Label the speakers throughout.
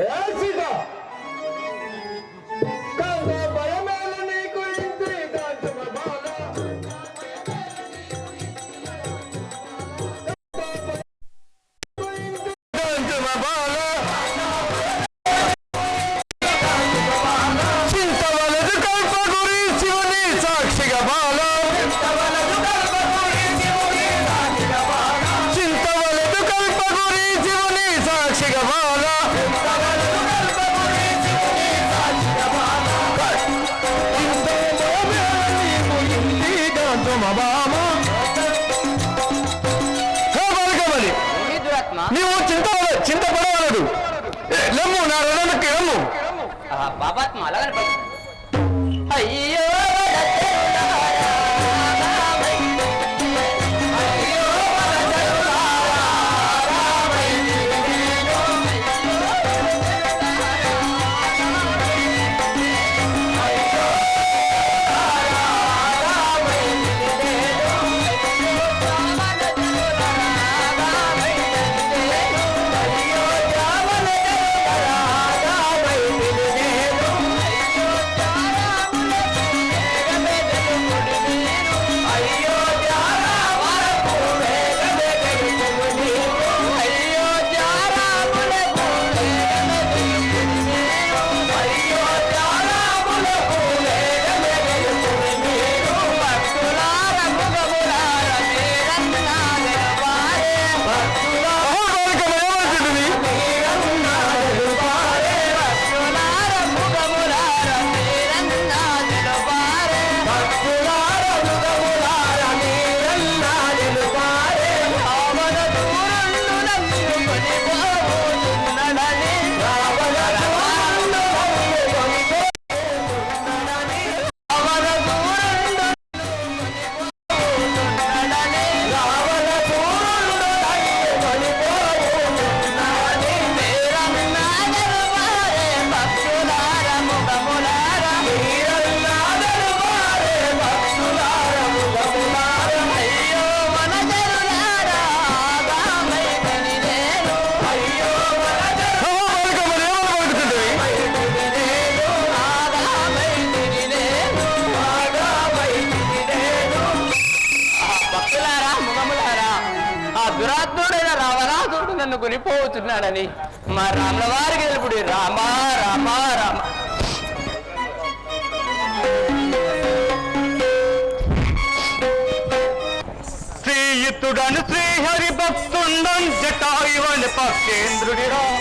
Speaker 1: おやじが बाबा तुम्हाला गणपती అనుకుని పోతున్నానని. మా రామవారికి తెలుపుడు. రామా రామా రామ.
Speaker 2: శ్రీయుతుడను శ్రీహరి భక్తుండం జటాయువని పక్షేంద్రుడి రామ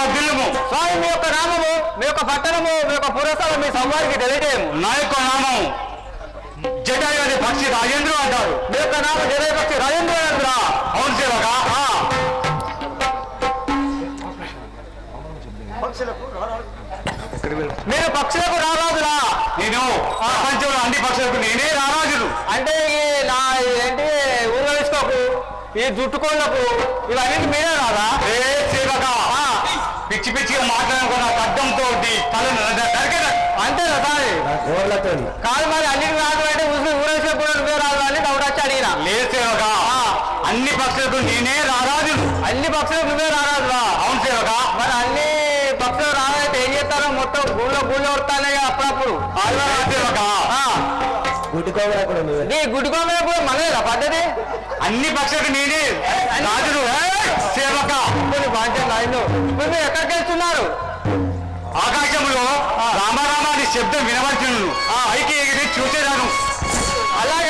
Speaker 2: వర్ధిల్లుము
Speaker 3: స్వామి మీ యొక్క నామము మీ యొక్క పట్టణము మీ యొక్క పురస్థలం మీ సంవారికి తెలియజేయము.
Speaker 2: నా యొక్క నామం జటాయుని పక్షి రాజేంద్ర అంటారు.
Speaker 3: మీ యొక్క నామం జయపక్షి రాజేంద్ర
Speaker 2: అవును సేవక.
Speaker 3: మీరు పక్షులకు రారాజులా
Speaker 2: నేను ప్రపంచంలో అన్ని పక్షులకు నేనే రారాజును.
Speaker 3: అంటే నా ఏంటి ఊరవేసుకోకు ఈ జుట్టుకోళ్ళకు ఇవన్నీ మీరే రాదా
Speaker 2: ఏ సేవక. పిచ్చి పిచ్చిగా మాట్లాడుకున్న అడ్డంతో తల నరకద?
Speaker 3: అంతేనా సారీ కాదు మరి అన్నిటి రాదు అంటే ఊరేసుకోకుండా నువ్వే రాదు అని డౌట్ వచ్చి అడిగినా.
Speaker 2: లేదు సేవక అన్ని పక్షులకు నేనే రారాజును.
Speaker 3: అన్ని పక్షులకు నువ్వే రారాజులా
Speaker 2: అవును సేవక
Speaker 3: మరి అన్ని పక్షులు రావాలంటే ఏం చేస్తారో? మొత్తం గుళ్ళో గుళ్ళో వస్తానే అప్పుడప్పుడు. ఆ, నీ కూడా మనలేదా పద్ధతి?
Speaker 2: అన్ని పక్షులకు నేనే రాజును ఏ సేవక.
Speaker 3: బాధ్యత ఎక్కడికి వెళ్తున్నారు?
Speaker 2: ఆకాశంలో రామారామ అని శబ్దం వినవచ్చును ఆ. పైకి ఎగిరి చూసేదాను.
Speaker 3: అలాగే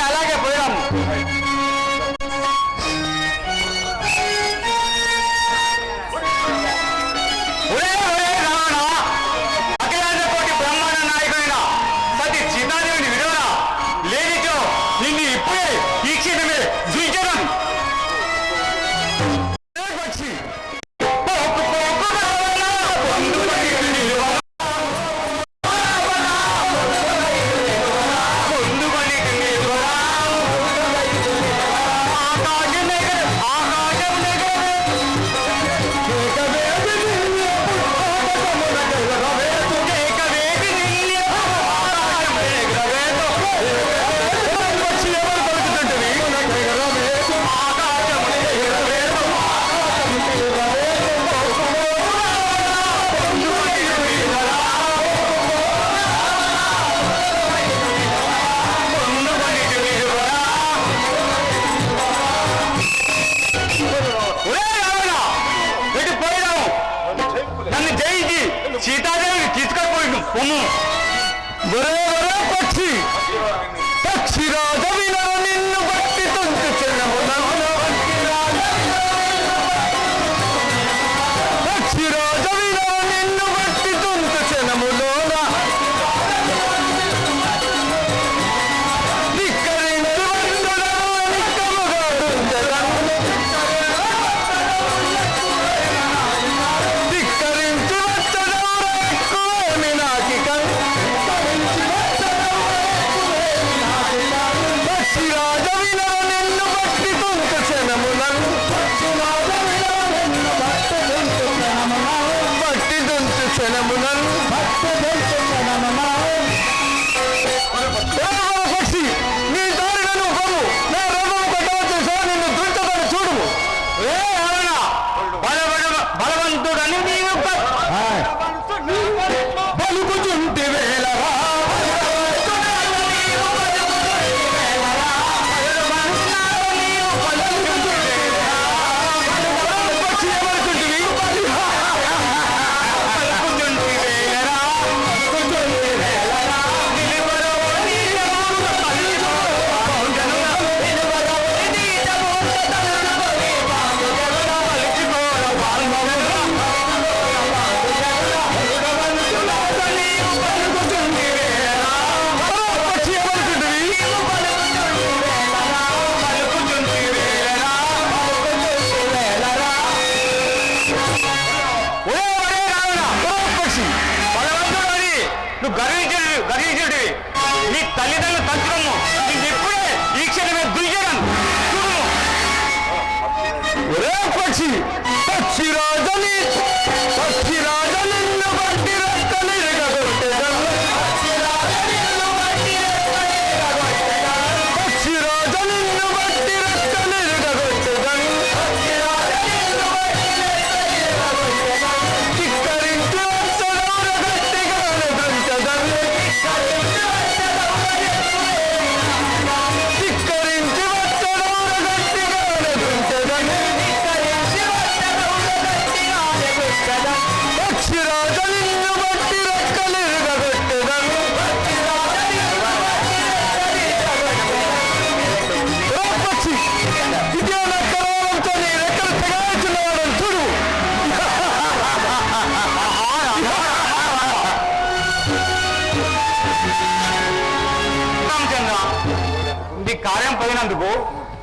Speaker 2: చేసినందుకు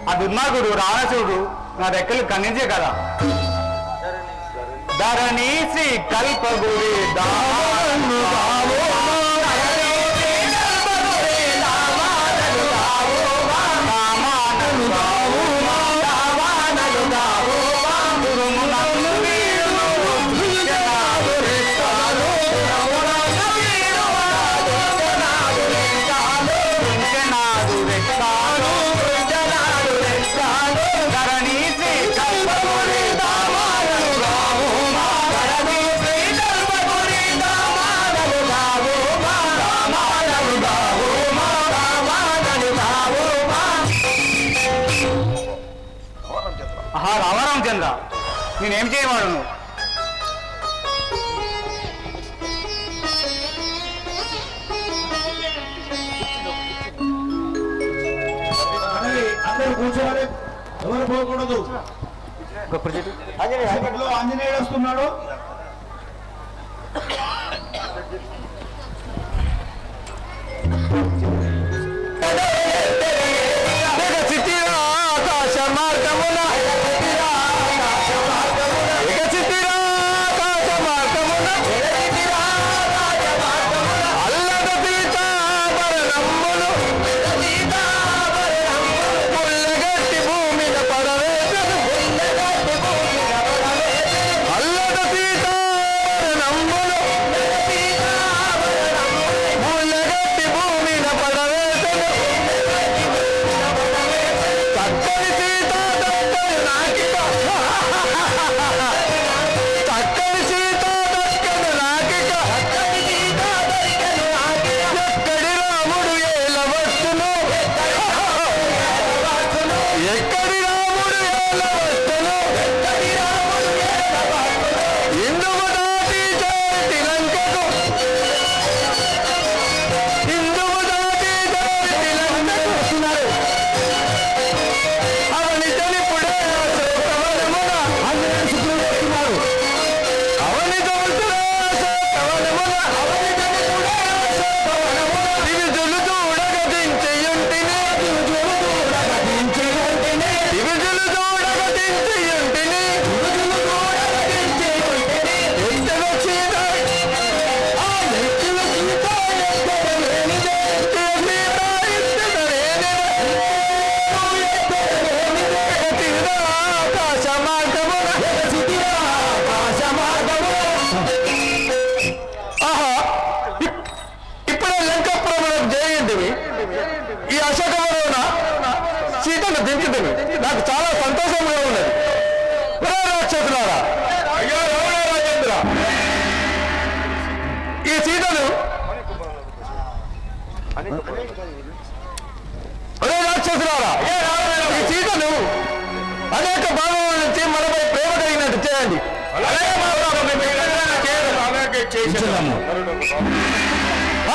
Speaker 2: ఆ దుర్మార్గుడు రావణసుడు నా రెక్కలు ఖండించే కదా. ధరణి శ్రీ కల్పగుడి దా నేనేం
Speaker 3: చేయవాడు కూర్చోవాలి. ఎవరు పోకూడదు. ఆంజనేయుడు వస్తున్నాడు.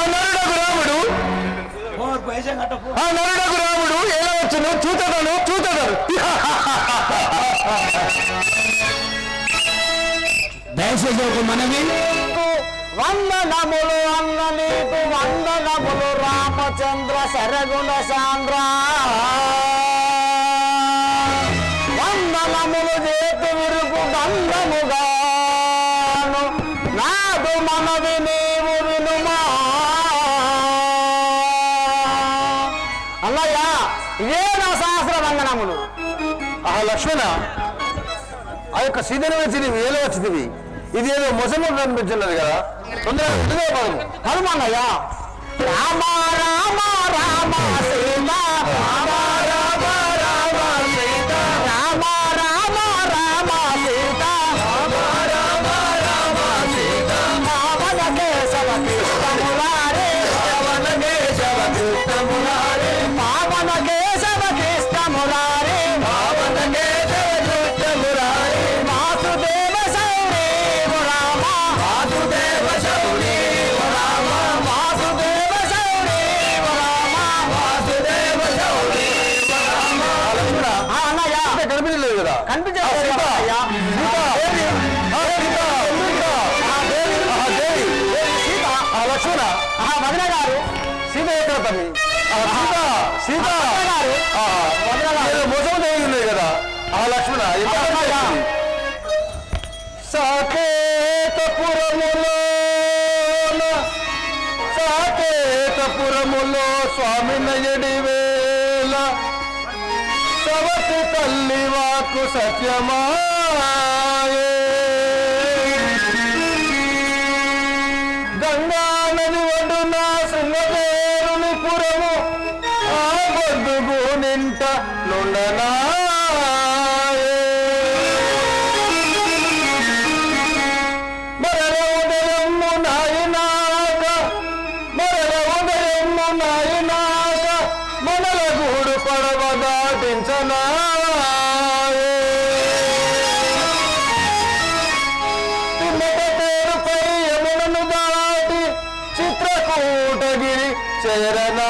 Speaker 2: నరుడకు రాముడు ఆ నరుడకు రాముడు ఎలా వచ్చును చూతడను చూతడను
Speaker 3: దయచేసి ఒక మనవి.
Speaker 4: వందనములు అన్న నీకు వందనములు రామచంద్ర శరగుణ సాంద్ర
Speaker 2: ఒక సీజన్ వచ్చింది వేలు వచ్చింది ఇదేదో ముసలి అనిపించలేదు కదా తొందరగా
Speaker 4: హనుమానయ్యా రామ రామ రామ
Speaker 2: శ్రీమా లక్ష్మణ
Speaker 4: మదన గారు.
Speaker 2: సీత ఎక్కడ తల్లి
Speaker 3: సీత సీత సాకేతపురములో స్వామి నయడి को सत्य माए गंगा ചേരണ